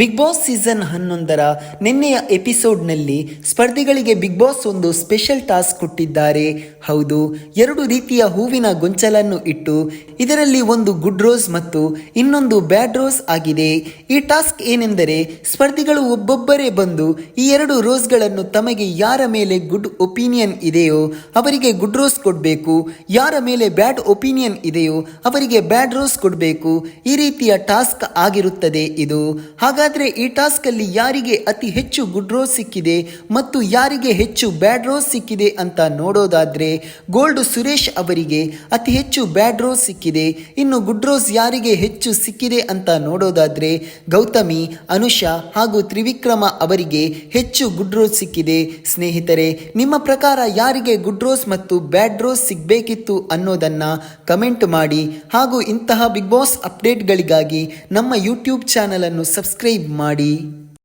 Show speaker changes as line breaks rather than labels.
Big boss season ಹನ್ನೊಂದರ ನಿನ್ನೆಯ ಎಪಿಸೋಡ್ನಲ್ಲಿ ಸ್ಪರ್ಧಿಗಳಿಗೆ ಬಿಗ್ ಬಾಸ್ ಒಂದು ಸ್ಪೆಷಲ್ ಟಾಸ್ಕ್ ಕೊಟ್ಟಿದ್ದಾರೆ. ಹೌದು, ಎರಡು ರೀತಿಯ ಹೂವಿನ ಗೊಂಚಲನ್ನು ಇಟ್ಟು ಇದರಲ್ಲಿ ಒಂದು ಗುಡ್ ರೋಸ್ ಮತ್ತು ಇನ್ನೊಂದು ಬ್ಯಾಡ್ ರೋಸ್ ಆಗಿದೆ. ಈ ಟಾಸ್ಕ್ ಏನೆಂದರೆ ಸ್ಪರ್ಧಿಗಳು ಒಬ್ಬೊಬ್ಬರೇ ಬಂದು ಈ ಎರಡು ರೋಸ್ಗಳನ್ನು ತಮಗೆ ಯಾರ ಮೇಲೆ ಗುಡ್ ಒಪಿನಿಯನ್ ಇದೆಯೋ ಅವರಿಗೆ ಗುಡ್ ರೋಸ್ ಕೊಡಬೇಕು. ಯಾರ ಮೇಲೆ ಬ್ಯಾಡ್ ಒಪಿನಿಯನ್ ಇದೆಯೋ ಅವರಿಗೆ ಬ್ಯಾಡ್ ರೋಸ್ ಕೊಡಬೇಕು. ಈ ರೀತಿಯ ಟಾಸ್ಕ್ ಆಗಿರುತ್ತದೆ ಇದು. ಹಾಗಾದ್ರೆ ಈ ಟಾಸ್ಕಲ್ಲಿ ಯಾರಿಗೆ ಅತಿ ಹೆಚ್ಚು ಗುಡ್ ರೋಸ್ ಸಿಕ್ಕಿದೆ ಮತ್ತು ಯಾರಿಗೆ ಹೆಚ್ಚು ಬ್ಯಾಡ್ ರೋಸ್ ಸಿಕ್ಕಿದೆ ಅಂತ ನೋಡೋದಾದ್ರೆ ಗೋಲ್ಡ್ ಸುರೇಶ್ ಅವರಿಗೆ ಅತಿ ಹೆಚ್ಚು ಬ್ಯಾಡ್ ರೋಸ್ ಸಿಕ್ಕಿದೆ. ಇನ್ನು ಗುಡ್ ರೋಸ್ ಯಾರಿಗೆ ಹೆಚ್ಚು ಸಿಕ್ಕಿದೆ ಅಂತ ನೋಡೋದಾದ್ರೆ ಗೌತಮಿ, ಅನುಷಾ ಹಾಗೂ ತ್ರಿವಿಕ್ರಮ ಅವರಿಗೆ ಹೆಚ್ಚು ಗುಡ್ ರೋಸ್ ಸಿಕ್ಕಿದೆ. ಸ್ನೇಹಿತರೆ, ನಿಮ್ಮ ಪ್ರಕಾರ ಯಾರಿಗೆ ಗುಡ್ ರೋಸ್ ಮತ್ತು ಬ್ಯಾಡ್ ರೋಸ್ ಸಿಗಬೇಕಿತ್ತು ಅನ್ನೋದನ್ನ ಕಮೆಂಟ್ ಮಾಡಿ ಹಾಗೂ ಇಂತಹ ಬಿಗ್ ಬಾಸ್ ಅಪ್ಡೇಟ್ಗಳಿಗಾಗಿ ನಮ್ಮ ಯೂಟ್ಯೂಬ್ ಚಾನಲ್ ಅನ್ನು ಸಬ್ಸ್ಕ್ರೈಬ್ ಮಾಡಿ